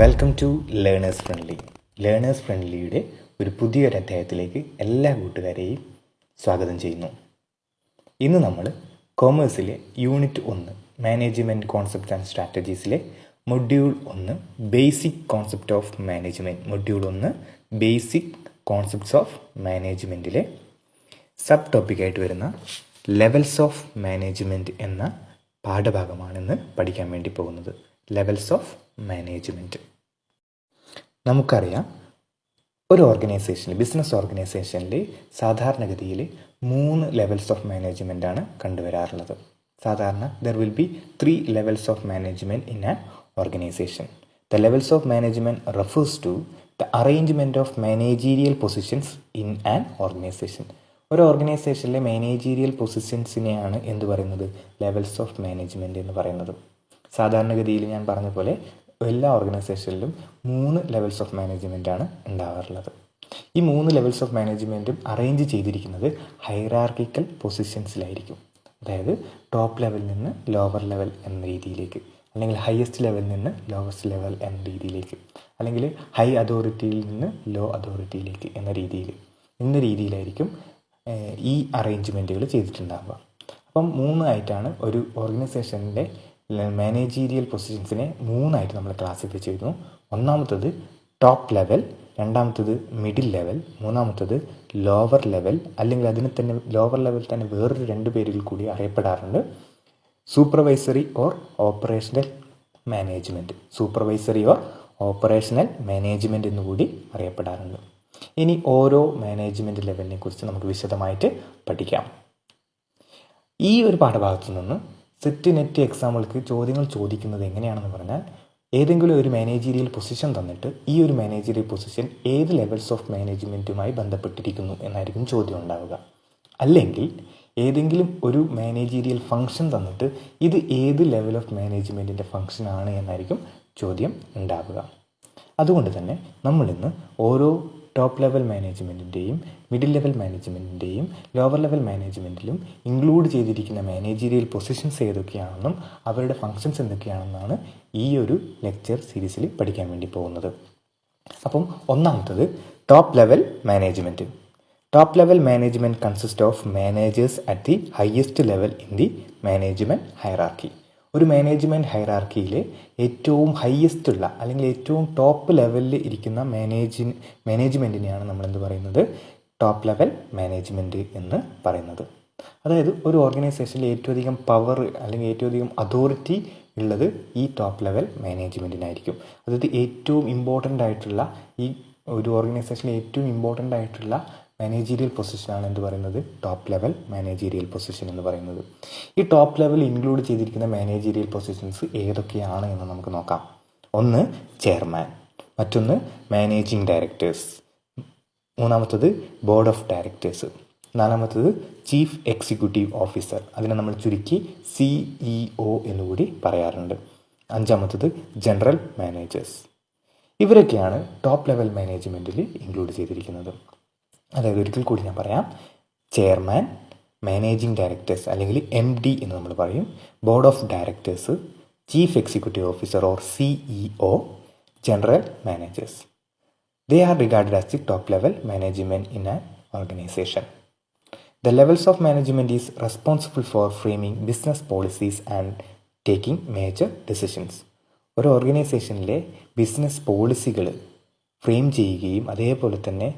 Welcome to learners friendly learners ഫ്രണ്ട്ലിയുടെ ഒരു പുതിയൊരു അധ്യായത്തിലേക്ക് എല്ലാ കൂട്ടുകാരെയും സ്വാഗതം ചെയ്യുന്നു. ഇന്ന് നമ്മൾ കോമേഴ്സിലെ യൂണിറ്റ് ഒന്ന് മാനേജ്മെന്റ് കോൺസെപ്റ്റ് ആൻഡ് സ്ട്രാറ്റജീസിലെ മൊഡ്യൂൾ ഒന്ന് basic concept of management module ഒന്ന് ബേസിക് കോൺസെപ്റ്റ്സ് ഓഫ് മാനേജ്മെന്റിലെ സബ് ടോപ്പിക്കായിട്ട് വരുന്ന ലെവൽസ് ഓഫ് മാനേജ്മെന്റ് എന്ന പാഠഭാഗമാണ് ഇന്ന് പഠിക്കാൻ വേണ്ടി പോകുന്നത്. ലെവൽസ് ഓഫ് മാനേജ്മെന്റ് നമുക്കറിയാം ഒരു ഓർഗനൈസേഷനിൽ ബിസിനസ് ഓർഗനൈസേഷനിൽ സാധാരണഗതിയിൽ മൂന്ന് ലെവൽസ് ഓഫ് മാനേജ്മെന്റ് ആണ് കണ്ടുവരാറുള്ളത്. സാധാരണ there will be three levels of management in an organization the levels of management refers to the arrangement of managerial positions in an organization ഒരു ഓർഗനൈസേഷനിലെ മാനേജീരിയൽ പൊസിഷൻസിനെയാണ് എന്ത് പറയുന്നത്? ലെവൽസ് ഓഫ് മാനേജ്മെന്റ് എന്ന് പറയുന്നത്. സാധാരണഗതിയിൽ ഞാൻ പറഞ്ഞ പോലെ എല്ലാ ഓർഗനൈസേഷനിലും മൂന്ന് ലെവൽസ് ഓഫ് മാനേജ്മെന്റ് ആണ് ഉണ്ടാവാറുള്ളത്. ഈ മൂന്ന് ലെവൽസ് ഓഫ് മാനേജ്മെന്റും അറേഞ്ച് ചെയ്തിരിക്കുന്നത് ഹൈറാർക്കിക്കൽ പൊസിഷൻസിലായിരിക്കും അതായത് ടോപ്പ് ലെവലിൽ നിന്ന് ലോവർ ലെവൽ എന്ന രീതിയിലേക്ക് അല്ലെങ്കിൽ ഹയസ്റ്റ് ലെവലിൽ നിന്ന് ലോവസ്റ്റ് ലെവൽ എന്ന രീതിയിലേക്ക് അല്ലെങ്കിൽ ഹൈ അതോറിറ്റിയിൽ നിന്ന് ലോ അതോറിറ്റിയിലേക്ക് എന്ന രീതിയിൽ. എന്ന രീതിയിലായിരിക്കും ഈ അറേഞ്ച്മെന്റുകൾ ചെയ്തിട്ടുണ്ടാവുക. അപ്പം മൂന്നായിട്ടാണ് ഒരു ഓർഗനൈസേഷന്റെ മാനേജീരിയൽ പൊസിഷൻസിനെ മൂന്നായിട്ട് നമ്മൾ ക്ലാസിഫൈ ചെയ്തു ഒന്നാമത്തത് ടോപ്പ് ലെവൽ രണ്ടാമത്തത് മിഡിൽ ലെവൽ മൂന്നാമത്തത് ലോവർ ലെവൽ അല്ലെങ്കിൽ അതിന് തന്നെ ലോവർ ലെവൽ തന്നെ വേറൊരു രണ്ട് പേരിൽ കൂടി അറിയപ്പെടാറുണ്ട്. Supervisory or operational management supervisory or operational management എന്ന് കൂടി അറിയപ്പെടാറുണ്ട്. ഇനി ഓരോ മാനേജ്മെന്റ് ലെവലിനെ കുറിച്ച് നമുക്ക് വിശദമായിട്ട് പഠിക്കാം. ഈ ഒരു പാഠഭാഗത്തു നിന്ന് സെറ്റ് നെറ്റ് എക്സാമ്പിൾക്ക് ചോദ്യങ്ങൾ ചോദിക്കുന്നത് എങ്ങനെയാണെന്ന് പറഞ്ഞാൽ ഏതെങ്കിലും ഒരു മാനേജീരിയൽ പൊസിഷൻ തന്നിട്ട് ഈ ഒരു മാനേജീരിയൽ പൊസിഷൻ ഏത് ലെവൽസ് ഓഫ് മാനേജ്മെന്റുമായി ബന്ധപ്പെട്ടിരിക്കുന്നു എന്നായിരിക്കും ചോദ്യം ഉണ്ടാവുക. അല്ലെങ്കിൽ ഏതെങ്കിലും ഒരു മാനേജീരിയൽ ഫംഗ്ഷൻ തന്നിട്ട് ഇത് ഏത് ലെവൽ ഓഫ് മാനേജ്മെന്റിന്റെ ഫംഗ്ഷൻ ആണ് എന്നായിരിക്കും ചോദ്യം ഉണ്ടാവുക. അതുകൊണ്ട് തന്നെ നമ്മളിന്ന് ഓരോ ടോപ്പ് ലെവൽ മാനേജ്മെന്റിന്റെയും മിഡിൽ ലെവൽ മാനേജ്മെന്റിന്റെയും ലോവർ ലെവൽ മാനേജ്മെന്റിലും ഇൻക്ലൂഡ് ചെയ്തിരിക്കുന്ന മാനേജീരിയൽ പൊസിഷൻസ് ഏതൊക്കെയാണെന്നും അവരുടെ ഫങ്ഷൻസ് എന്തൊക്കെയാണെന്നാണ് ഈ ഒരു ലെക്ചർ സീരീസിൽ പഠിക്കാൻ വേണ്ടി പോകുന്നത്. അപ്പം ഒന്നാമത്തത് top level management top level management consist of managers at the highest level in the management hierarchy ഒരു മാനേജ്മെന്റ് ഹൈറാർക്കിയിലെ ഏറ്റവും ഹയസ്റ്റ് ഉള്ള അല്ലെങ്കിൽ ഏറ്റവും ടോപ്പ് ലെവലിൽ ഇരിക്കുന്ന മാനേജി മാനേജ്മെന്റിനെയാണ് നമ്മൾ എന്ത് പറയുന്നത്? ടോപ്പ് ലെവൽ മാനേജ്മെന്റ് എന്ന് പറയുന്നത്. അതായത് ഒരു ഓർഗനൈസേഷനിൽ ഏറ്റവും അധികം പവർ അല്ലെങ്കിൽ ഏറ്റവും അധികം അതോറിറ്റി ഉള്ളത് ഈ ടോപ്പ് ലെവൽ മാനേജ്മെന്റിനായിരിക്കും അതായത് ഏറ്റവും ഇമ്പോർട്ടന്റ് ആയിട്ടുള്ള ഈ ഒരു ഓർഗനൈസേഷനിൽ ഏറ്റവും ഇമ്പോർട്ടന്റ് ആയിട്ടുള്ള മാനേജീരിയൽ പൊസിഷനാണ് എന്ന് പറയുന്നത്? ടോപ്പ് ലെവൽ മാനേജീരിയൽ പൊസിഷൻ എന്ന് പറയുന്നത്. ഈ ടോപ്പ് ലെവൽ ഇൻക്ലൂഡ് ചെയ്തിരിക്കുന്ന മാനേജീരിയൽ പൊസിഷൻസ് ഏതൊക്കെയാണ് എന്ന് നമുക്ക് നോക്കാം. ഒന്ന് ചെയർമാൻ മറ്റൊന്ന് മാനേജിംഗ് ഡയറക്ടേഴ്സ് മൂന്നാമത്തത് ബോർഡ് ഓഫ് ഡയറക്ടേഴ്സ് നാലാമത്തത് ചീഫ് എക്സിക്യൂട്ടീവ് ഓഫീസർ അതിനെ നമ്മൾ ചുരുക്കി സിഇഒ എന്നുകൂടി പറയാറുണ്ട്. അഞ്ചാമത്തത് ജനറൽ മാനേജേഴ്സ് ഇവരൊക്കെയാണ് ടോപ്പ് ലെവൽ മാനേജ്മെന്റിൽ ഇൻക്ലൂഡ് ചെയ്തിരിക്കുന്നത്. അതായത് ഒരിക്കൽ കൂടി ഞാൻ പറയാം ചെയർമാൻ മാനേജിംഗ് ഡയറക്ടേഴ്സ് അല്ലെങ്കിൽ എം ഡി എന്ന് നമ്മൾ പറയും board of directors chief executive officer or CEO general managers They are regarded as the top level management in an organization. The levels of management is responsible for framing business policies and taking major decisions. ഒരു ഓർഗനൈസേഷനിലെ business പോളിസികൾ frame ചെയ്യുകയും അതേപോലെ തന്നെ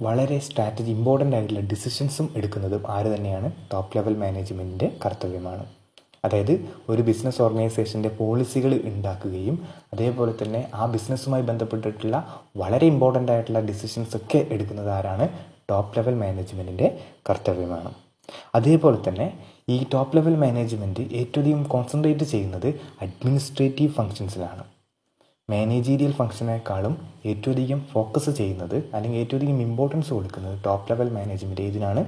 വളരെ strategy important ആയിട്ടുള്ള ഡിസിഷൻസും എടുക്കുന്നതും ആര് തന്നെയാണ്? ടോപ്പ് ലെവൽ മാനേജ്മെന്റിന്റെ കർത്തവ്യമാണ്. അതായത് ഒരു ബിസിനസ് ഓർഗനൈസേഷന്റെ പോളിസികൾ ഉണ്ടാക്കുകയും അതേപോലെ തന്നെ ആ ബിസിനസ്സുമായി ബന്ധപ്പെട്ടിട്ടുള്ള വളരെ ഇമ്പോർട്ടന്റ് ആയിട്ടുള്ള ഡിസിഷൻസ് ഒക്കെ എടുക്കുന്നത് ആരാണ്? ടോപ്പ് ലെവൽ മാനേജ്മെന്റിന്റെ കർത്തവ്യമാണ്. അതേപോലെ തന്നെ ഈ ടോപ്പ് ലെവൽ മാനേജ്മെന്റ് ഏറ്റവും കോൺസെൻട്രേറ്റ് ചെയ്യുന്നത് അഡ്മിനിസ്ട്രേറ്റീവ് ഫങ്ഷൻസിലാണ് മാനേജീരിയൽ ഫംഗ്ഷനേക്കാളും ഏറ്റവും അധികം ഫോക്കസ് ചെയ്യുന്നത് അല്ലെങ്കിൽ ഏറ്റവും അധികം ഇമ്പോർട്ടൻസ് കൊടുക്കുന്നത് ടോപ്പ് ലെവൽ മാനേജ്മെന്റ് ഏതിനാണ്?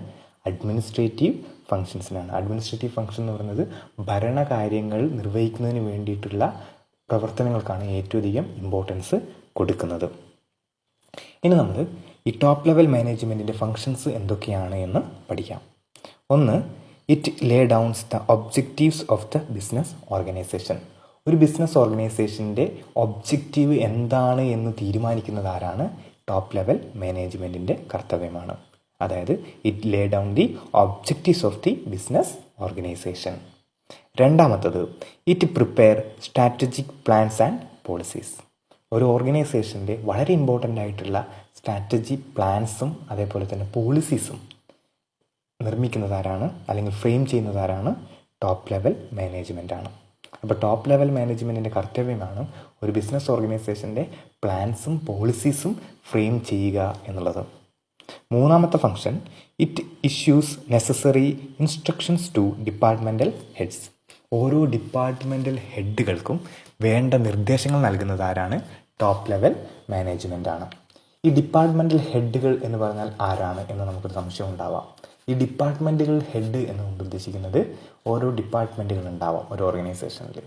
അഡ്മിനിസ്ട്രേറ്റീവ് ഫങ്ഷൻസിനാണ് അഡ്മിനിസ്ട്രേറ്റീവ് ഫങ്ഷൻ എന്ന് പറയുന്നത് ഭരണകാര്യങ്ങൾ നിർവഹിക്കുന്നതിന് വേണ്ടിയിട്ടുള്ള പ്രവർത്തനങ്ങൾക്കാണ് ഏറ്റവും അധികം ഇമ്പോർട്ടൻസ് കൊടുക്കുന്നത്. ഇനി നമ്മൾ ഈ ടോപ്പ് ലെവൽ മാനേജ്മെന്റിന്റെ ഫങ്ഷൻസ് എന്തൊക്കെയാണ് എന്ന് പഠിക്കാം. ഒന്ന് it lay downs the objectives of the business organization ഒരു ബിസിനസ് ഓർഗനൈസേഷന്റെ ഒബ്ജക്റ്റീവ് എന്താണ് എന്ന് തീരുമാനിക്കുന്നത് ആരാണ്? ടോപ്പ് ലെവൽ മാനേജ്മെന്റിന്റെ കർത്തവ്യമാണ്. അതായത് it lay down the objectives of the business organization രണ്ടാമത്തത് it prepare strategic plans and policies ഒരു ഓർഗനൈസേഷന്റെ വളരെ ഇമ്പോർട്ടന്റ് ആയിട്ടുള്ള സ്ട്രാറ്റജി പ്ലാൻസും അതേപോലെ തന്നെ പോളിസീസും നിർമ്മിക്കുന്നതാരാണ് അല്ലെങ്കിൽ ഫ്രെയിം ചെയ്യുന്നതാരാണ് ടോപ്പ് ലെവൽ മാനേജ്മെന്റ് ആണ്. അപ്പോൾ ടോപ്പ് ലെവൽ മാനേജ്മെന്റിന്റെ കർത്തവ്യമാണ് ഒരു ബിസിനസ് ഓർഗനൈസേഷന്റെ പ്ലാൻസും പോളിസീസും ഫ്രെയിം ചെയ്യുക എന്നുള്ളത്. മൂന്നാമത്തെ function it issues necessary instructions to departmental heads ഓരോ ഡിപ്പാർട്ട്മെന്റൽ ഹെഡുകൾക്കും വേണ്ട നിർദ്ദേശങ്ങൾ നൽകുന്നത് ആരാണ്? ടോപ്പ് ലെവൽ മാനേജ്മെന്റ് ആണ്. ഈ ഡിപ്പാർട്ട്മെന്റൽ ഹെഡുകൾ എന്ന് പറഞ്ഞാൽ ആരാണ് എന്ന് നമുക്കൊരു സംശയം ഉണ്ടാവാം. ഈ ഡിപ്പാർട്ട്മെന്റുകൾ ഹെഡ് എന്നുകൊണ്ട് ഉദ്ദേശിക്കുന്നത് ഓരോ ഡിപ്പാർട്ട്മെന്റുകൾ ഉണ്ടാവാം ഒരു ഓർഗനൈസേഷനിൽ.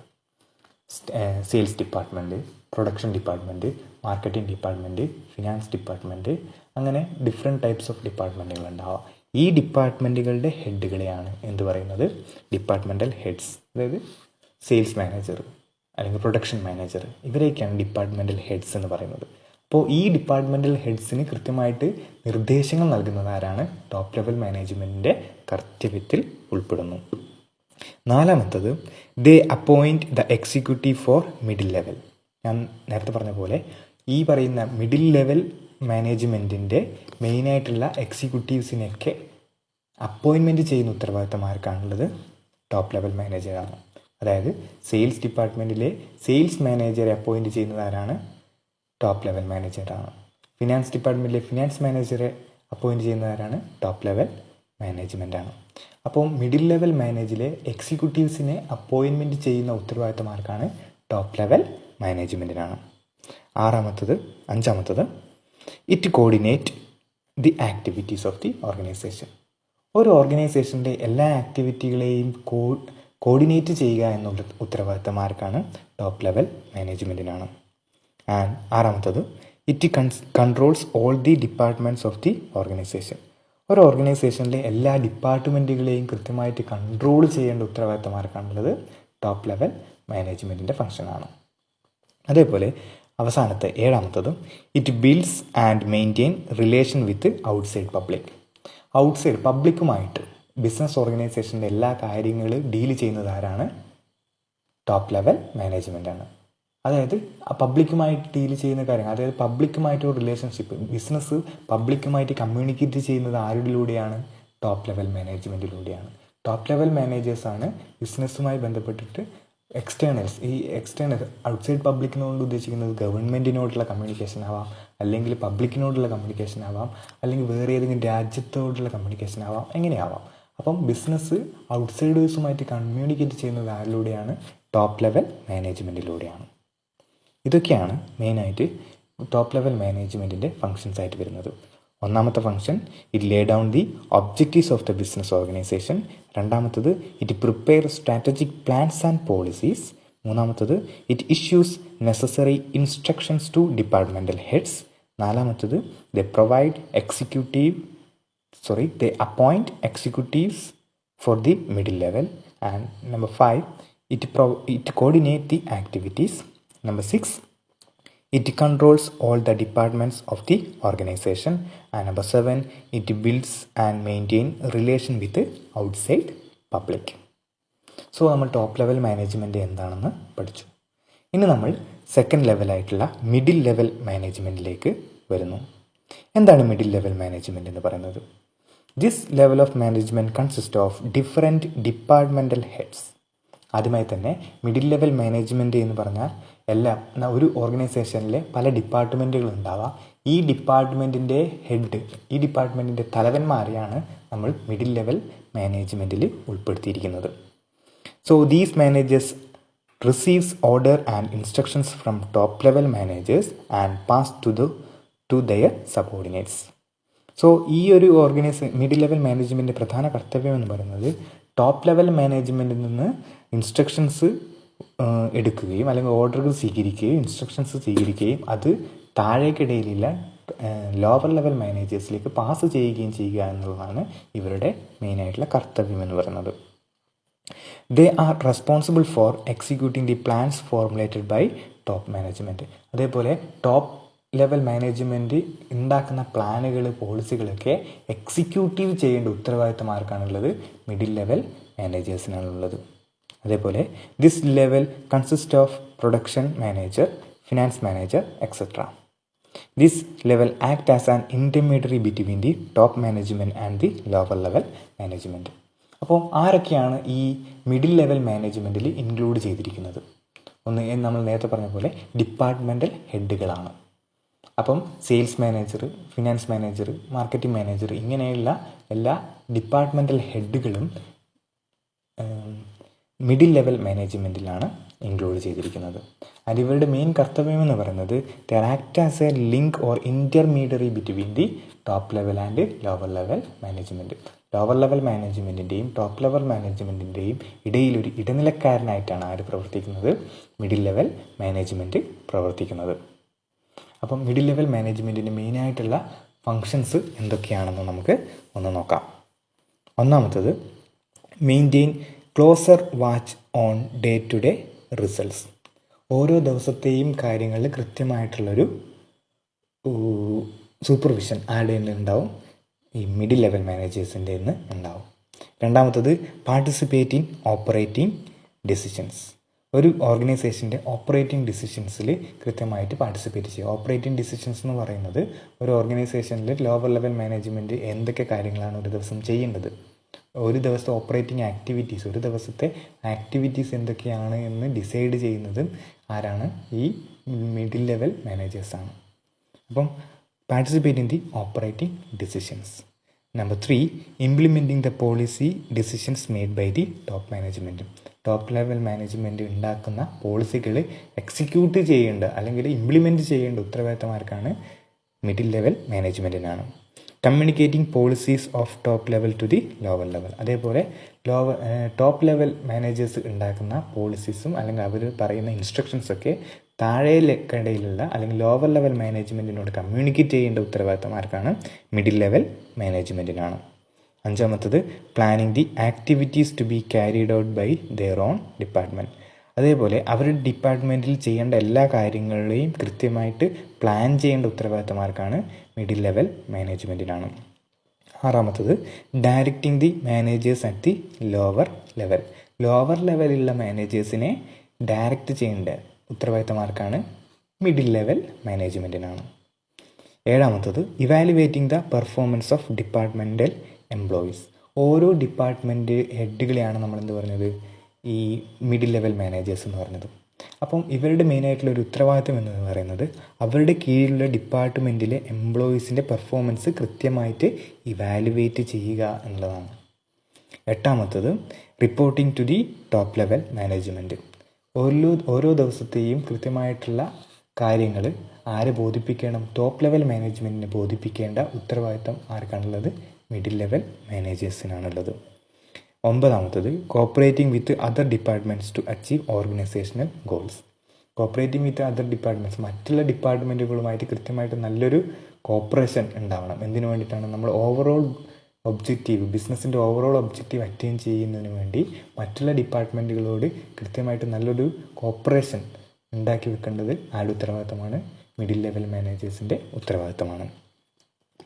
Sales department production department marketing department finance department അങ്ങനെ ഡിഫറെന്റ് ടൈപ്സ് ഓഫ് ഡിപ്പാർട്ട്മെന്റുകൾ ഉണ്ടാവാം. ഈ ഡിപ്പാർട്ട്മെന്റുകളുടെ ഹെഡുകളെയാണ് എന്ന് പറയുന്നത്? ഡിപ്പാർട്ട്മെന്റൽ ഹെഡ്സ് അതായത് സെയിൽസ് മാനേജർ അല്ലെങ്കിൽ പ്രൊഡക്ഷൻ മാനേജർ. ഇവരെയൊക്കെയാണ് ഡിപ്പാർട്ട്മെന്റൽ ഹെഡ്സ് എന്ന് പറയുന്നത്. അപ്പോൾ ഈ ഡിപ്പാർട്ട്മെന്റൽ ഹെഡ്സിന് കൃത്യമായിട്ട് നിർദ്ദേശങ്ങൾ നൽകുന്നത് ആരാണ്? ടോപ്പ് ലെവൽ മാനേജ്മെന്റിന്റെ കർത്തവ്യത്തിൽ ഉൾപ്പെടുന്നു. നാലാമത്തത് they appoint the executive for middle level ഞാൻ നേരത്തെ പറഞ്ഞ പോലെ ഈ പറയുന്ന മിഡിൽ ലെവൽ മാനേജ്മെന്റിന്റെ മെയിനായിട്ടുള്ള എക്സിക്യൂട്ടീവ്സിനെയൊക്കെ അപ്പോയിൻമെന്റ് ചെയ്യുന്ന ഉത്തരവാദിത്തം ആർക്കാണുള്ളത്? ടോപ്പ് ലെവൽ മാനേജറാണ് അതായത് സെയിൽസ് ഡിപ്പാർട്ട്മെന്റിലെ സെയിൽസ് മാനേജറെ അപ്പോയിന്റ് ചെയ്യുന്നത് ആരാണ്? ടോപ്പ് ലെവൽ മാനേജറാണ് ഫിനാൻസ് ഡിപ്പാർട്ട്മെന്റിലെ ഫിനാൻസ് മാനേജറെ അപ്പോയിന്റ് ചെയ്യുന്നവരാണ് ടോപ്പ് ലെവൽ മാനേജ്മെന്റ് ആണ്. അപ്പോൾ മിഡിൽ ലെവൽ മാനേജിലെ എക്സിക്യൂട്ടീവ്സിനെ അപ്പോയിൻമെന്റ് ചെയ്യുന്ന ഉത്തരവാദിത്തം ആർക്കാണ് ടോപ്പ് ലെവൽ മാനേജ്മെന്റിനാണ് ആറാമത്തത് അഞ്ചാമത്തത് it coordinate the activities of the organisation ഒരു ഓർഗനൈസേഷന്റെ എല്ലാ ആക്ടിവിറ്റികളെയും കോ കോർഡിനേറ്റ് ചെയ്യുക എന്നുള്ള ഉത്തരവാദിത്തം ആർക്കാണ് ടോപ്പ് ലെവൽ മാനേജ്മെന്റിനാണ് and ആറാമത്തത്. It controls all the departments of the organisation ഒരു ഓർഗനൈസേഷനിലെ എല്ലാ ഡിപ്പാർട്ട്മെന്റുകളെയും കൃത്യമായിട്ട് കൺട്രോൾ ചെയ്യേണ്ട ഉത്തരവാദിത്തം ആർക്കാണുള്ളത് ടോപ്പ് ലെവൽ മാനേജ്മെന്റിന്റെ ഫംഗ്ഷനാണ് അതേപോലെ അവസാനത്തെ ഏഴാമത്തത്. It builds and maintain relation with outside public outside പബ്ലിക്കുമായിട്ട് business ഓർഗനൈസേഷന്റെ എല്ലാ കാര്യങ്ങളും ഡീൽ ചെയ്യുന്നത് ആരാണ്? ടോപ്പ് ലെവൽ മാനേജ്മെന്റ് ആണ്. അതായത് പബ്ലിക്കുമായിട്ട് ഡീൽ ചെയ്യുന്ന കാര്യങ്ങൾ അതായത് പബ്ലിക്കുമായിട്ട് റിലേഷൻഷിപ്പ് ബിസിനസ് പബ്ലിക്കുമായിട്ട് കമ്മ്യൂണിക്കേറ്റ് ചെയ്യുന്നത് ആരുടെയിലൂടെയാണ്? ടോപ്പ് ലെവൽ മാനേജ്മെന്റിലൂടെയാണ് ടോപ്പ് ലെവൽ മാനേജേഴ്സാണ് ബിസിനസ്സുമായി ബന്ധപ്പെട്ടിട്ട് എക്സ്റ്റേണൽസ് ഈ എക്സ്റ്റേണൽ ഔട്ട്സൈഡ് പബ്ലിക്കിനോട് ഉദ്ദേശിക്കുന്നത് ഗവൺമെന്റിനോടുള്ള കമ്മ്യൂണിക്കേഷൻ ആവാം അല്ലെങ്കിൽ പബ്ലിക്കിനോടുള്ള കമ്മ്യൂണിക്കേഷൻ ആവാം അല്ലെങ്കിൽ വേറെ ഏതെങ്കിലും രാജ്യത്തോടുള്ള കമ്മ്യൂണിക്കേഷൻ ആവാം എങ്ങനെയാവാം അപ്പം ബിസിനസ് ഔട്ട്സൈഡേഴ്സുമായിട്ട് കമ്മ്യൂണിക്കേറ്റ് ചെയ്യുന്നത് ആരിലൂടെയാണ്? ടോപ്പ് ലെവൽ മാനേജ്മെന്റിലൂടെയാണ് ഇതൊക്കെയാണ് മെയിനായിട്ട് ടോപ്പ് ലെവൽ മാനേജ്മെന്റിന്റെ ഫങ്ഷൻസ് ആയിട്ട് വരുന്നത്. ഒന്നാമത്തെ function it lay down the objectives of the business organisation രണ്ടാമത്തത് it prepare strategic plans and policies മൂന്നാമത്തത് it issues necessary instructions to departmental heads നാലാമത്തത് the provide executive sorry they appoint executives for the middle level. And number 5 it pro- it coordinate the activities. Number 6 it controls all the departments of the organization. And number 7 it builds and maintains relation with the outside public. So നമ്മൾ top level management എന്താണെന്ന് പഠിച്ചു. ഇനി നമ്മൾ second ലെവലായിട്ടുള്ള middle level മാനേജ്മെന്റിലേക്ക് വരുന്നു. എന്താണ് middle level management എന്ന് പറയുന്നത്? This level of management consist of different departmental heads ആദ്യമായി തന്നെ മിഡിൽ ലെവൽ മാനേജ്മെന്റ് എന്ന് പറഞ്ഞാൽ എല്ലാ ഒരു ഓർഗനൈസേഷനിലെ പല ഡിപ്പാർട്ട്മെന്റുകൾ ഉണ്ടാവാം. ഈ ഡിപ്പാർട്ട്മെന്റിന്റെ ഹെഡ് ഈ ഡിപ്പാർട്ട്മെന്റിന്റെ തലവന്മാരെയാണ് നമ്മൾ മിഡിൽ ലെവൽ മാനേജ്മെന്റിൽ ഉൾപ്പെടുത്തിയിരിക്കുന്നത്. So these managers receives order and instructions from top level managers and pass to the to their subordinates so ഈ ഒരു ഓർഗനൈസ് മിഡിൽ ലെവൽ മാനേജ്മെന്റിന്റെ പ്രധാന കർത്തവ്യം എന്ന് പറയുന്നത് ടോപ്പ് ലെവൽ മാനേജ്മെന്റിൽ നിന്ന് ഇൻസ്ട്രക്ഷൻസ് എടുക്കുകയും അല്ലെങ്കിൽ ഓർഡറുകൾ സ്വീകരിക്കുകയും ഇൻസ്ട്രക്ഷൻസ് സ്വീകരിക്കുകയും അത് താഴേക്കിടയിലുള്ള ലോവർ ലെവൽ മാനേജേഴ്സിലേക്ക് പാസ് ചെയ്യുകയും ചെയ്യുക എന്നുള്ളതാണ് ഇവരുടെ മെയിനായിട്ടുള്ള കർത്തവ്യം എന്ന് പറയുന്നത്. They are responsible for executing the plans formulated by top management അതേപോലെ ടോപ്പ് ലെവൽ മാനേജ്മെന്റ് ഉണ്ടാക്കുന്ന പ്ലാനുകൾ പോളിസികളൊക്കെ എക്സിക്യൂട്ടീവ് ചെയ്യേണ്ട ഉത്തരവാദിത്തം ആർക്കാണുള്ളത്? മിഡിൽ ലെവൽ മാനേജേഴ്സിനാണുള്ളത് അതേപോലെ this level consist of production manager finance manager etcetera this level act as an intermediary between the top management and the lower level management അപ്പോൾ ആരൊക്കെയാണ് ഈ മിഡിൽ ലെവൽ മാനേജ്മെന്റിൽ ഇൻക്ലൂഡ് ചെയ്തിരിക്കുന്നത്? ഒന്ന് നമ്മൾ നേരത്തെ പറഞ്ഞ പോലെ ഡിപ്പാർട്ട്മെന്റൽ ഹെഡുകളാണ് അപ്പം sales manager finance manager marketing manager ഇങ്ങനെയുള്ള എല്ലാ ഡിപ്പാർട്ട്മെന്റൽ ഹെഡുകളും മിഡിൽ ലെവൽ മാനേജ്മെന്റിലാണ് ഇൻക്ലൂഡ് ചെയ്തിരിക്കുന്നത്. ആൻഡ് ഇവരുടെ മെയിൻ കർത്തവ്യം എന്ന് പറയുന്നത് they act as a link or intermediary between the top level and lower level management lower level മാനേജ്മെന്റിന്റെയും top level മാനേജ്മെന്റിന്റെയും ഇടയിൽ ഒരു ഇടനിലക്കാരനായിട്ടാണ് ആര് പ്രവർത്തിക്കുന്നത്? മിഡിൽ ലെവൽ മാനേജ്മെന്റ് പ്രവർത്തിക്കുന്നത്. അപ്പം മിഡിൽ ലെവൽ മാനേജ്മെന്റിന്റെ മെയിനായിട്ടുള്ള ഫങ്ഷൻസ് എന്തൊക്കെയാണെന്ന് നമുക്ക് ഒന്ന് നോക്കാം. ഒന്നാമത്തത് maintain closer watch on day to day results. ഓരോ ദിവസത്തെയും കാര്യങ്ങളിൽ കൃത്യമായിട്ടുള്ളൊരു സൂപ്പർവിഷൻ ആരുടെ ഉണ്ടാവും? ഈ മിഡിൽ ലെവൽ മാനേജേഴ്സിന്റെ നിന്ന് ഉണ്ടാവും. രണ്ടാമത്തത് പാർട്ടിസിപ്പേറ്റ് ഇൻ ഓപ്പറേറ്റിംഗ് ഡെസിഷൻസ്. ഒരു ഓർഗനൈസേഷന്റെ ഓപ്പറേറ്റിംഗ് ഡിസിഷൻസിൽ കൃത്യമായിട്ട് പാർട്ടിസിപ്പേറ്റ് ചെയ്യുക. ഓപ്പറേറ്റിംഗ് ഡിസിഷൻസ് എന്ന് പറയുന്നത് ഒരു ഓർഗനൈസേഷനിൽ ലോവർ ലെവൽ മാനേജ്മെന്റ് എന്തൊക്കെ കാര്യങ്ങളാണ് ഒരു ദിവസം ചെയ്യേണ്ടത്? ഒരു ദിവസത്തെ ഓപ്പറേറ്റിംഗ് ആക്ടിവിറ്റീസ് ഒരു ദിവസത്തെ ആക്ടിവിറ്റീസ് എന്തൊക്കെയാണ് എന്ന് ഡിസൈഡ് ചെയ്യുന്നതും ആരാണ്? ഈ മിഡിൽ ലെവൽ മാനേജേഴ്സാണ് അപ്പം participate in the operating decisions number three implementing the policy decisions made by the top മാനേജ്മെന്റും ടോപ്പ് ലെവൽ മാനേജ്മെന്റ് ഉണ്ടാക്കുന്ന പോളിസികൾ എക്സിക്യൂട്ട് ചെയ്യേണ്ട അല്ലെങ്കിൽ ഇംപ്ലിമെന്റ് ചെയ്യേണ്ട ഉത്തരവാദിത്തമാർക്കാണ് middle level മാനേജ്മെന്റിനാണ് communicating policies of top level to the lower level അതേപോലെ lower top level managers ഉണ്ടാക്കുന്ന പോളിസീസും അല്ലെങ്കിൽ അവർ പറയുന്ന ഇൻസ്ട്രക്ഷൻസൊക്കെ താഴേക്കിടയിലുള്ള അല്ലെങ്കിൽ ലോവർ ലെവൽ മാനേജ്മെന്റിനോട് കമ്മ്യൂണിക്കേറ്റ് ചെയ്യേണ്ട ഉത്തരവാദിത്തം ആർക്കാണ്? മിഡിൽ ലെവൽ മാനേജ്മെന്റിനാണ് അഞ്ചാമത്തത് planning the activities to be carried out by their own department അതേപോലെ അവരുടെ ഡിപ്പാർട്ട്മെന്റിൽ ചെയ്യേണ്ട എല്ലാ കാര്യങ്ങളെയും കൃത്യമായിട്ട് പ്ലാൻ ചെയ്യേണ്ട ഉത്തരവാദിത്തമാർക്കാണ് മിഡിൽ ലെവൽ മാനേജ്മെന്റിനാണ് ആറാമത്തത് directing the managers at the lower level lower ലെവലിലുള്ള മാനേജേഴ്സിനെ ഡയറക്റ്റ് ചെയ്യേണ്ട ഉത്തരവാദിത്തമാർക്കാണ് മിഡിൽ ലെവൽ മാനേജ്മെന്റിനാണ് ഏഴാമത്തത് evaluating the performance of departmental employees ഓരോ ഡിപ്പാർട്ട്മെന്റ് ഹെഡുകളെയാണ് നമ്മൾ എന്ത് പറഞ്ഞത്? ഈ മിഡിൽ ലെവൽ മാനേജേഴ്സ് എന്ന് പറഞ്ഞത്. അപ്പം ഇവരുടെ മെയിനായിട്ടുള്ള ഒരു ഉത്തരവാദിത്തം എന്ന് പറയുന്നത് അവരുടെ കീഴിലുള്ള ഡിപ്പാർട്ട്മെന്റിലെ എംപ്ലോയീസിന്റെ പെർഫോമൻസ് കൃത്യമായിട്ട് ഇവാലുവേറ്റ് ചെയ്യുക എന്നുള്ളതാണ്. എട്ടാമത്തത് reporting to the top level management ഓരോ ഓരോ ദിവസത്തെയും കൃത്യമായിട്ടുള്ള കാര്യങ്ങൾ ആരെ ബോധിപ്പിക്കണം? ടോപ്പ് ലെവൽ മാനേജ്മെന്റിനെ ബോധിപ്പിക്കേണ്ട ഉത്തരവാദിത്തം ആർക്കാണുള്ളത്? മിഡിൽ ലെവൽ മാനേജേഴ്സിനാണുള്ളത് ഒമ്പതാമത്തത് cooperating with other departments to achieve organisational goals cooperating with other departments മറ്റുള്ള ഡിപ്പാർട്ട്മെന്റുകളുമായിട്ട് കൃത്യമായിട്ട് നല്ലൊരു കോപ്പറേഷൻ ഉണ്ടാവണം. എന്തിനു വേണ്ടിയിട്ടാണ്? നമ്മൾ ഓവറോൾ ഒബ്ജക്റ്റീവ് ബിസിനസ്സിന്റെ ഓവറോൾ ഒബ്ജക്റ്റീവ് അറ്റൈൻ ചെയ്യുന്നതിന് വേണ്ടി മറ്റുള്ള ഡിപ്പാർട്ട്മെന്റുകളോട് കൃത്യമായിട്ട് നല്ലൊരു കോപ്പറേഷൻ ഉണ്ടാക്കി വെക്കേണ്ടത് ആരുടെ ഉത്തരവാദിത്തമാണ്? മിഡിൽ ലെവൽ മാനേജേഴ്സിന്റെ ഉത്തരവാദിത്തമാണ്.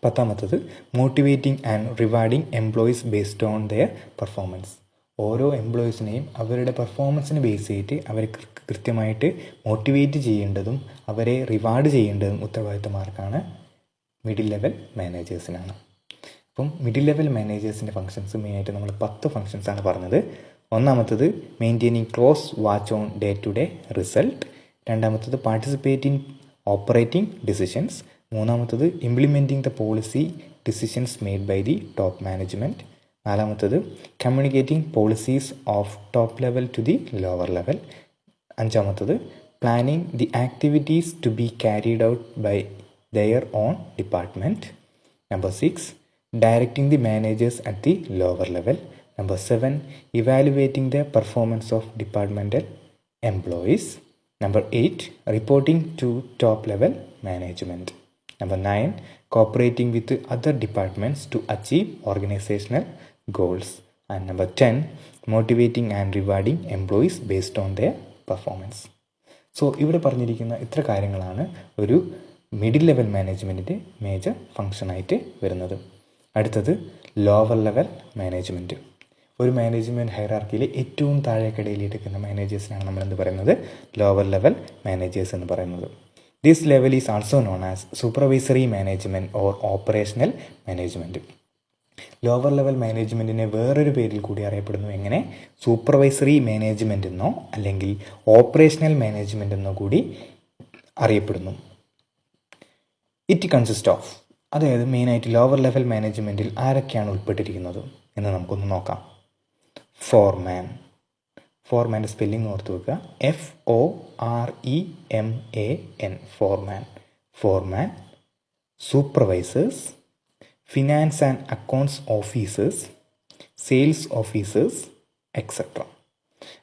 പത്താമത്തത് motivating and rewarding employees based on their performance ഓരോ എംപ്ലോയീസിനെയും അവരുടെ പെർഫോമൻസിനെ ബേസ് ചെയ്തിട്ട് അവരെ കൃത്യമായിട്ട് മോട്ടിവേറ്റ് ചെയ്യേണ്ടതും അവരെ റിവാർഡ് ചെയ്യേണ്ടതും ഉത്തരവാദിത്തമാർക്കാണ് മിഡിൽ ലെവൽ മാനേജേഴ്സിനാണ് അപ്പം മിഡിൽ ലെവൽ മാനേജേഴ്സിന്റെ ഫങ്ഷൻസ് മെയിനായിട്ട് നമ്മൾ പത്ത് ഫംഗ്ഷൻസാണ് പറഞ്ഞത്. ഒന്നാമത്തത് maintaining close watch on day to day result രണ്ടാമത്തത് പാർട്ടിസിപ്പേറ്റ് ഇൻ ഓപ്പറേറ്റിംഗ് ഡിസിഷൻസ് മൂന്നാമത്തത് implementing the policy decisions made by the top management നാലാമത്തത് communicating policies of top level to the lower level അഞ്ചാമത്തത് planning the activities to be carried out by their own department number six directing the managers at the lower level number seven evaluating the performance of departmental employees number eight reporting to top level management number nine cooperating with other departments to achieve organisational goals and number ten motivating and rewarding employees based on their performance so ഇവിടെ പറഞ്ഞിരിക്കുന്ന ഇത്ര കാര്യങ്ങളാണ് ഒരു middle level മാനേജ്മെന്റിന്റെ major ഫങ്ഷനായിട്ട് വരുന്നത്. അടുത്തത് lower level management ഒരു മാനേജ്മെന്റ് ഹൈറാർക്കിയിലെ ഏറ്റവും താഴേക്കിടയിൽ എടുക്കുന്ന മാനേജേഴ്സിനാണ് നമ്മൾ എന്ത് പറയുന്നത്? ലോവർ ലെവൽ മാനേജേഴ്സ് എന്ന് പറയുന്നത്. This level is also known as supervisory management or operational management lower level മാനേജ്മെന്റിനെ വേറൊരു പേരിൽ കൂടി അറിയപ്പെടുന്നു. എങ്ങനെ? സൂപ്പർവൈസറി മാനേജ്മെന്റ് എന്നോ അല്ലെങ്കിൽ ഓപ്പറേഷണൽ മാനേജ്മെന്റ് എന്നോ കൂടി അറിയപ്പെടുന്നു. ഇറ്റ് കൺസിസ്റ്റ് ഓഫ് അതായത് മെയിനായിട്ട് ലോവർ ലെവൽ മാനേജ്മെന്റിൽ ആരൊക്കെയാണ് ഉൾപ്പെട്ടിരിക്കുന്നത് എന്ന് നമുക്കൊന്ന് നോക്കാം. ഫോർമാൻ ഫോർമാന്റെ സ്പെല്ലിംഗ് ഓർത്ത് വെക്കുക. F O R E M A N foreman foreman supervisors finance and accounts officers sales officers etcetera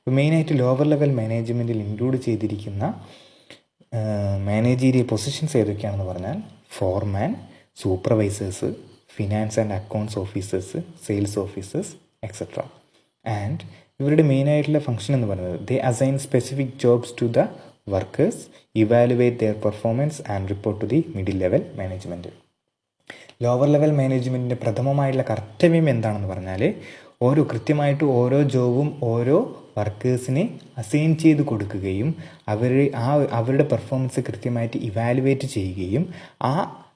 മെയിനായിട്ട് ലോവർ ലെവൽ മാനേജ്മെന്റിൽ ഇൻക്ലൂഡ് ചെയ്തിരിക്കുന്ന മാനേജീരിയ പൊസിഷൻസ് ഏതൊക്കെയാണെന്ന് പറഞ്ഞാൽ foreman supervisors finance and accounts officers sales officers etcetera and ഇവരുടെ മെയിനായിട്ടുള്ള function എന്ന് പറയുന്നത് they assign specific jobs to the workers evaluate their performance and report to the middle level management lower level മാനേജ്മെന്റിന്റെ പ്രഥമമായിട്ടുള്ള കർത്തവ്യം എന്താണെന്ന് പറഞ്ഞാൽ ഓരോ കൃത്യമായിട്ട് ഓരോ ജോബും ഓരോ വർക്കേഴ്സിനെ അസൈൻ ചെയ്ത് കൊടുക്കുകയും അവർ ആ അവരുടെ പെർഫോമൻസ് കൃത്യമായിട്ട് ഇവാലുവേറ്റ് ചെയ്യുകയും ആ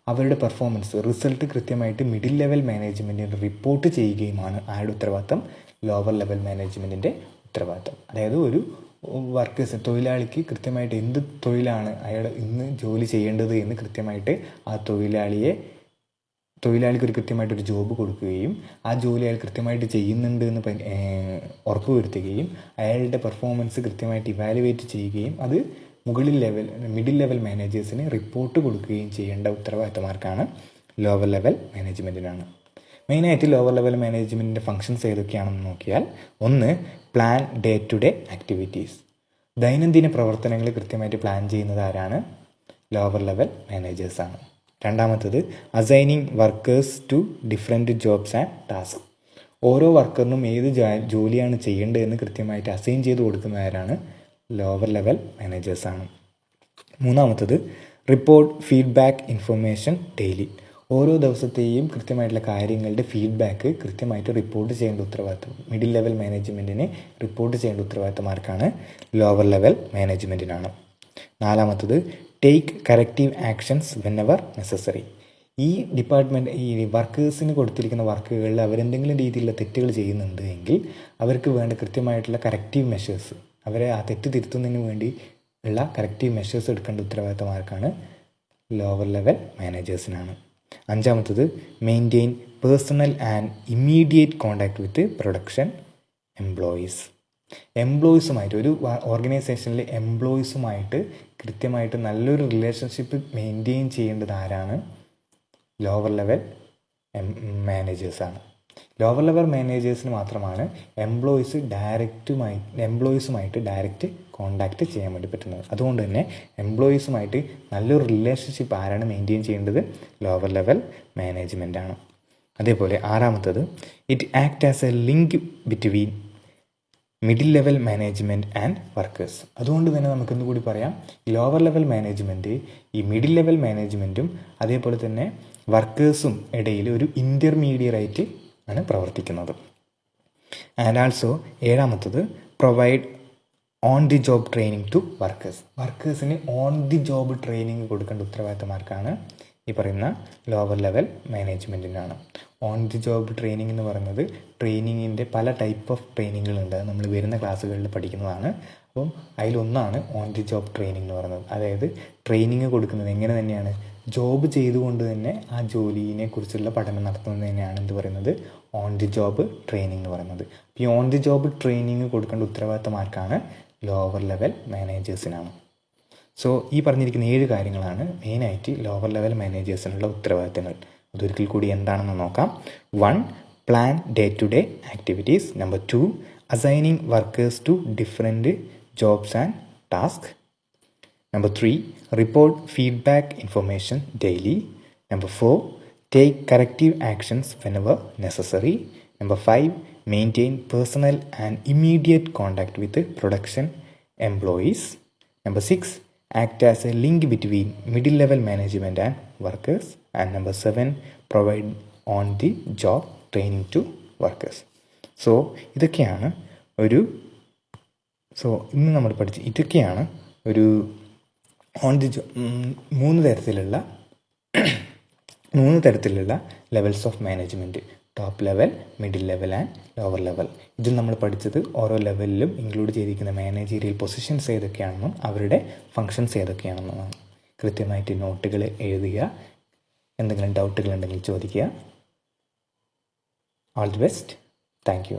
അവരുടെ പെർഫോമൻസ് റിസൾട്ട് കൃത്യമായിട്ട് മിഡിൽ ലെവൽ മാനേജ്മെന്റിന് റിപ്പോർട്ട് ചെയ്യുകയുമാണ്. ആരുടെ ഉത്തരവാദിത്തം ലോവർ ലെവൽ മാനേജ്മെന്റിന്റെ ഉത്തരവാദിത്തം അതായത് ഒരു വർക്കേഴ്സ് തൊഴിലാളിക്ക് കൃത്യമായിട്ട് എന്ത് തൊഴിലാണ് അയാൾ ഇന്ന് ജോലി ചെയ്യേണ്ടത് എന്ന് കൃത്യമായിട്ട് ആ തൊഴിലാളിയെ തൊഴിലാളിക്ക് ഒരു കൃത്യമായിട്ടൊരു ജോബ് കൊടുക്കുകയും ആ ജോലി അയാൾ കൃത്യമായിട്ട് ചെയ്യുന്നുണ്ട് എന്ന് ഉറപ്പുവരുത്തുകയും അയാളുടെ പെർഫോമൻസ് കൃത്യമായിട്ട് ഇവാലുവേറ്റ് ചെയ്യുകയും അത് മുകളിൽ ലെവൽ മിഡിൽ ലെവൽ മാനേജേഴ്സിന് റിപ്പോർട്ട് കൊടുക്കുകയും ചെയ്യേണ്ട ഉത്തരവാദിത്തമാർക്കാണ് ലോവർ ലെവൽ മാനേജ്മെന്റിനാണ് മെയിനായിട്ട് ലോവർ ലെവൽ മാനേജ്മെന്റിന്റെ ഫങ്ഷൻസ് ഏതൊക്കെയാണെന്ന് നോക്കിയാൽ ഒന്ന് plan day to day activities ദൈനംദിന പ്രവർത്തനങ്ങൾ കൃത്യമായിട്ട് പ്ലാൻ ചെയ്യുന്നത് ആരാണ്? ലോവർ ലെവൽ മാനേജേഴ്സാണ് രണ്ടാമത്തത് assigning workers to different jobs and task ഓരോ വർക്കറിനും ഏത് ജോലിയാണ് ചെയ്യേണ്ടതെന്ന് കൃത്യമായിട്ട് അസൈൻ ചെയ്ത് കൊടുക്കുന്നവരാണ് ലോവർ ലെവൽ മാനേജേഴ്സാണ് മൂന്നാമത്തത് റിപ്പോർട്ട് ഫീഡ്ബാക്ക് ഇൻഫർമേഷൻ ഡെയിലി ഓരോ ദിവസത്തെയും കൃത്യമായിട്ടുള്ള കാര്യങ്ങളുടെ ഫീഡ്ബാക്ക് കൃത്യമായിട്ട് റിപ്പോർട്ട് ചെയ്യേണ്ട ഉത്തരവാദിത്തം മിഡിൽ ലെവൽ മാനേജ്മെന്റിനെ റിപ്പോർട്ട് ചെയ്യേണ്ട ഉത്തരവാദിത്തമാർക്കാണ് ലോവർ ലെവൽ മാനേജ്മെന്റിനാണ് നാലാമത്തത് take corrective actions whenever necessary ഈ ഡിപ്പാർട്ട്മെന്റ് ഈ വർക്കേഴ്സിന് കൊടുത്തിരിക്കുന്ന വർക്കുകളിൽ അവരെന്തെങ്കിലും രീതിയിലുള്ള തെറ്റുകൾ ചെയ്യുന്നുണ്ട് എങ്കിൽ അവർക്ക് വേണ്ട കൃത്യമായിട്ടുള്ള കറക്റ്റീവ് മെഷേഴ്സ് അവരെ ആ തെറ്റ് തിരുത്തുന്നതിന് വേണ്ടി ഉള്ള കറക്റ്റീവ് മെഷേഴ്സ് എടുക്കേണ്ട ഉത്തരവാദിത്തമാർക്കാണ് ലോവർ ലെവൽ മാനേജേഴ്സിനാണ് അഞ്ചാമത്തത് maintain personal and immediate contact with production employees എംപ്ലോയീസുമായിട്ട് ഒരു ഓർഗനൈസേഷനിലെ എംപ്ലോയീസുമായിട്ട് കൃത്യമായിട്ട് നല്ലൊരു റിലേഷൻഷിപ്പ് മെയിന്റെയിൻ ചെയ്യേണ്ടത് ആരാണ്? ലോവർ ലെവൽ മാനേജേഴ്സാണ് ലോവർ ലെവൽ മാനേജേഴ്സിന് മാത്രമാണ് എംപ്ലോയീസ് ഡയറക്റ്റുമായി എംപ്ലോയീസുമായിട്ട് ഡയറക്റ്റ് കോണ്ടാക്ട് ചെയ്യാൻ വേണ്ടി പറ്റുന്നത്. അതുകൊണ്ട് തന്നെ എംപ്ലോയീസുമായിട്ട് നല്ലൊരു റിലേഷൻഷിപ്പ് ആരാണ് മെയിന്റെയിൻ ചെയ്യേണ്ടത്? ലോവർ ലെവൽ മാനേജ്മെന്റ് ആണ്. അതേപോലെ ആറാമത്തത് it act as a link between middle level management and workers അതുകൊണ്ട് തന്നെ നമുക്ക് കൂടി പറയാം ലോവർ ലെവൽ മാനേജ്മെന്റ് ഈ മിഡിൽ ലെവൽ മാനേജ്മെന്റും അതേപോലെ തന്നെ വർക്കേഴ്സും ഇടയിൽ ഒരു ഇന്റർമീഡിയറായിട്ട് ആണ് പ്രവർത്തിക്കുന്നത്. And also ഏഴാമത്തത് provide on the job training to workers വർക്കേഴ്സിന് on the job training കൊടുക്കേണ്ട ഉത്തരവാദിത്തമാർക്കാണ് ഈ പറയുന്ന ലോവർ ലെവൽ മാനേജ്മെന്റിനാണ് ഓൺ ദി ജോബ് ട്രെയിനിങ് എന്ന് പറയുന്നത് ട്രെയിനിങ്ങിന്റെ പല ടൈപ്പ് ഓഫ് ട്രെയിനിങ്ങുകളുണ്ട് നമ്മൾ വരുന്ന ക്ലാസ്സുകളിൽ പഠിക്കുന്നതാണ്. അപ്പം അതിലൊന്നാണ് ഓൺ ദി ജോബ് ട്രെയിനിങ് എന്ന് പറയുന്നത്. അതായത് ട്രെയിനിങ് കൊടുക്കുന്നത് എങ്ങനെ തന്നെയാണ്? ജോബ് ചെയ്തുകൊണ്ട് തന്നെ ആ ജോലിയെ കുറിച്ചുള്ള പഠനം നടത്തുന്നത് തന്നെയാണ് എന്ത് പറയുന്നത്? ഓൺ ദി ജോബ് ട്രെയിനിങ് എന്ന് പറയുന്നത്. ഈ ഓൺ ദി ജോബ് ട്രെയിനിങ് കൊടുക്കേണ്ട ഉത്തരവാദിത്തം ആർക്കാണ് ലോവർ ലെവൽ മാനേജേഴ്സിനാണ് സോ ഈ പറഞ്ഞിരിക്കുന്ന ഏഴ് കാര്യങ്ങളാണ് മെയിനായിട്ട് ലോവർ ലെവൽ മാനേജേഴ്സിനുള്ള ഉത്തരവാദിത്തങ്ങൾ അതൊരിക്കൽ കൂടി എന്താണെന്ന് നോക്കാം one plan day to day activities number two assigning workers to different jobs and task Number 3. Report feedback information daily. Number 4. Take corrective actions whenever necessary number 5. Maintain personal and immediate contact with production employees number six act as a link between middle level management and workers and number seven provide on the job training to workers so ഇതൊക്കെയാണ് ഒരു so ഇന്ന് നമ്മൾ പഠിച്ച ഇതൊക്കെയാണ് ഒരു on the ജോ മൂന്ന് തരത്തിലുള്ള മൂന്ന് തരത്തിലുള്ള levels of management top level middle level and lower level ഇതിൽ നമ്മൾ പഠിച്ചത് ഓരോ ലെവലിലും ഇൻക്ലൂഡ് ചെയ്തിരിക്കുന്ന മാനേജീരിയൽ പൊസിഷൻസ് ഏതൊക്കെയാണെന്നും അവരുടെ ഫങ്ഷൻസ് ഏതൊക്കെയാണെന്നുമാണ് കൃത്യമായിട്ട് നോട്ടുകൾ എഴുതുക എന്തെങ്കിലും ഡൗട്ടുകൾ ഉണ്ടെങ്കിൽ ചോദിക്കുക. All the best thank you